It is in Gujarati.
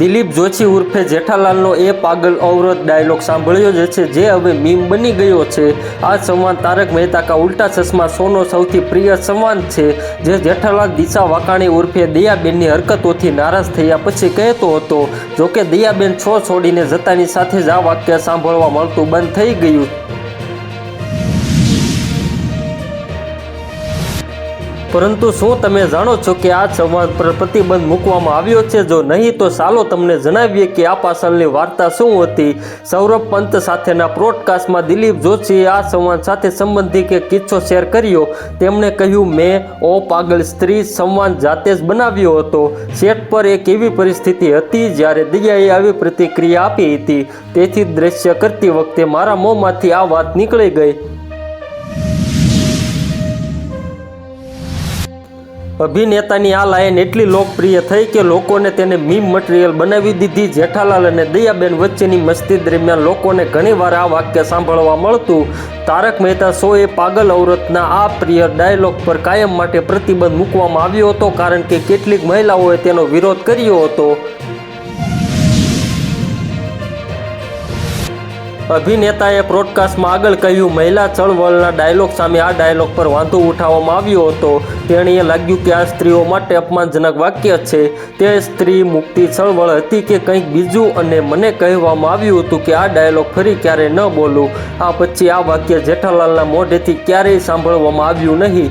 દિલીપ જોશી ઉર્ફે જેઠાલાલનો એ પાગલ અવરોધ ડાયલોગ સાંભળ્યો જ છે, જે હવે મીમ બની ગયો છે. આ સંવાદ તારક મહેતા કા ઉલ્ટા ચશ્મા સોનો સૌથી પ્રિય સંવાદ છે, જે જેઠાલાલ, દિશા વાકાણી ઉર્ફે દયાબેનની હરકતોથી નારાજ થયા પછી કહેતો હતો, જોકે દયાબેન છો છોડીને જતાની સાથે જ આ વાક્ય સાંભળવા મળતું બંધ થઈ ગયું પરંતુ શું તમે જાણો છો કે આ સંવાદ પર પ્રતિબંધ મૂકવામાં આવ્યો છે? જો નહીં, તો ચાલો તમને જણાવીએ કે આ પાછળની વાર્તા શું હતી? સૌરભ પંત સાથેના પ્રોડકાસ્ટમાં દિલીપ જોશીએ આ સંવાદ સાથે સંબંધિત એક કિસ્સો શેર કર્યો. તેમણે કહ્યું, મેં ઓ પાગલ સ્ત્રી સંવાદ જાતે જ બનાવ્યો હતો. સેટ પર એક એવી પરિસ્થિતિ હતી જ્યારે દિયાએ આવી પ્રતિક્રિયા આપી હતી. તેથી દ્રશ્ય કરતી વખતે મારા મોંમાંથી આ વાત નીકળી ગઈ. અભિનેતાની આ લાઇન એટલી લોકપ્રિય થઈ કે લોકોને તેને મીમ મટીરિયલ બનાવી દીધી. જેઠાલાલ અને દયાબેન વચ્ચેની મસ્તી દરમિયાન લોકોને ઘણીવાર આ વાક્ય સાંભળવા મળતું. તારક મહેતા શોએ પાગલ અવરતના આ પ્રિય ડાયલોગ પર કાયમ માટે પ્રતિબંધ મૂકવામાં આવ્યો હતો, કારણ કે કેટલીક મહિલાઓએ તેનો વિરોધ કર્યો હતો. અભિનેતાએ પ્રોડકાસ્ટમાં આગળ કહ્યું, મહિલા ચળવળના ડાયલોગ સામે આ ડાયલોગ પર વાંધો ઉઠાવવામાં આવ્યો હતો. તેણીએ લાગ્યું કે આ સ્ત્રીઓ માટે અપમાનજનક વાક્ય છે. તે સ્ત્રી મુક્તિ ચળવળ હતી કે કંઈક બીજું? અને મને કહેવામાં આવ્યું હતું કે આ ડાયલોગ ફરી ક્યારેય ન બોલું. આ પછી આ વાક્ય જેઠાલાલના મોઢેથી ક્યારેય સાંભળવામાં આવ્યું નહીં.